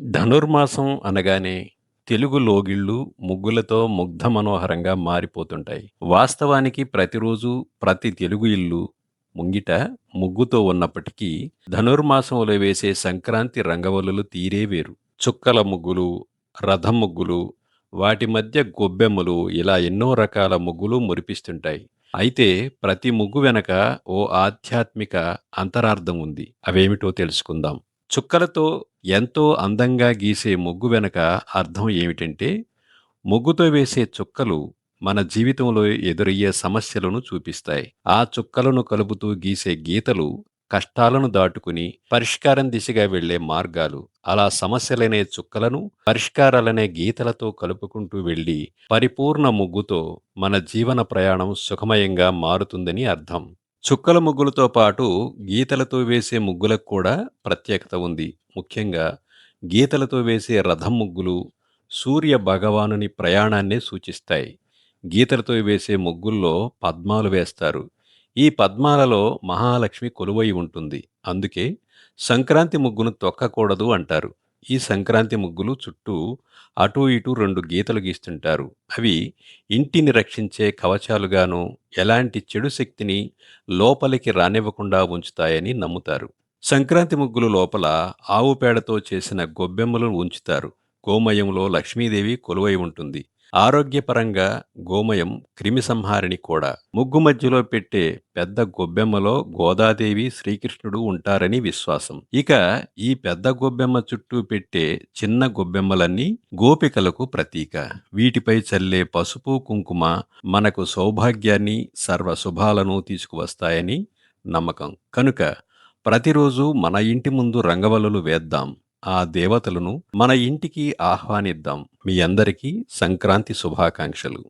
ధనుర్మాసం అనగానే తెలుగు లోగిళ్ళు ముగ్గులతో ముగ్ధ మనోహరంగా మారిపోతుంటాయి. వాస్తవానికి ప్రతిరోజు ప్రతి తెలుగు ఇల్లు ముంగిట ముగ్గుతో ఉన్నప్పటికీ ధనుర్మాసంలో వేసే సంక్రాంతి రంగవల్లులు తీరే వేరు. చుక్కల ముగ్గులు రథం ముగ్గులు వాటి మధ్య గొబ్బెమ్మలు ఇలా ఎన్నో రకాల ముగ్గులు మురిపిస్తుంటాయి. అయితే ప్రతి ముగ్గు వెనక ఓ ఆధ్యాత్మిక అంతరార్థం ఉంది. అవేమిటో తెలుసుకుందాం. చుక్కలతో ఎంతో అందంగా గీసే ముగ్గు వెనక అర్థం ఏమిటంటే ముగ్గుతో వేసే చుక్కలు మన జీవితంలో ఎదురయ్యే సమస్యలను చూపిస్తాయి. ఆ చుక్కలను కలుపుతూ గీసే గీతలు కష్టాలను దాటుకుని పరిష్కారం దిశగా వెళ్ళే మార్గాలు. అలా సమస్యలనే చుక్కలను పరిష్కారాలనే గీతలతో కలుపుకుంటూ వెళ్ళి పరిపూర్ణ ముగ్గుతో మన జీవన ప్రయాణం సుఖమయంగా మారుతుందని అర్థం. చుక్కల ముగ్గులతో పాటు గీతలతో వేసే ముగ్గులకు కూడా ప్రత్యేకత ఉంది. ముఖ్యంగా గీతలతో వేసే రథం ముగ్గులు సూర్య భగవానుని ప్రయాణాన్నే సూచిస్తాయి. గీతలతో వేసే ముగ్గుల్లో పద్మాలు వేస్తారు. ఈ పద్మాలలో మహాలక్ష్మి కొలువై ఉంటుంది. అందుకే సంక్రాంతి ముగ్గును తొక్కకూడదు అంటారు. ఈ సంక్రాంతి ముగ్గులు చుట్టూ అటూ ఇటూ రెండు గీతలు గీస్తుంటారు. అవి ఇంటిని రక్షించే కవచాలుగాను ఎలాంటి చెడు శక్తిని లోపలికి రానివ్వకుండా ఉంచుతాయని నమ్ముతారు. సంక్రాంతి ముగ్గులు లోపల ఆవు పేడతో చేసిన గొబ్బెమ్మలను ఉంచుతారు. గోమయంలో లక్ష్మీదేవి కొలువై ఉంటుంది. ఆరోగ్యపరంగా గోమయం క్రిమి సంహారిణి కూడా. ముగ్గు మధ్యలో పెట్టే పెద్ద గొబ్బెమ్మలో గోదాదేవి శ్రీకృష్ణుడు ఉంటారని విశ్వాసం. ఇక ఈ పెద్ద గొబ్బెమ్మ చుట్టూ పెట్టే చిన్న గొబ్బెమ్మలన్నీ గోపికలకు ప్రతీక. వీటిపై చల్లే పసుపు కుంకుమ మనకు సౌభాగ్యాన్ని సర్వ శుభాలను తీసుకువస్తాయని నమ్మకం. కనుక ప్రతిరోజు మన ఇంటి ముందు రంగవల్లులు వేద్దాం. ఆ దేవతలను మన ఇంటికి ఆహ్వానిద్దాం. మీ అందరికీ సంక్రాంతి శుభాకాంక్షలు.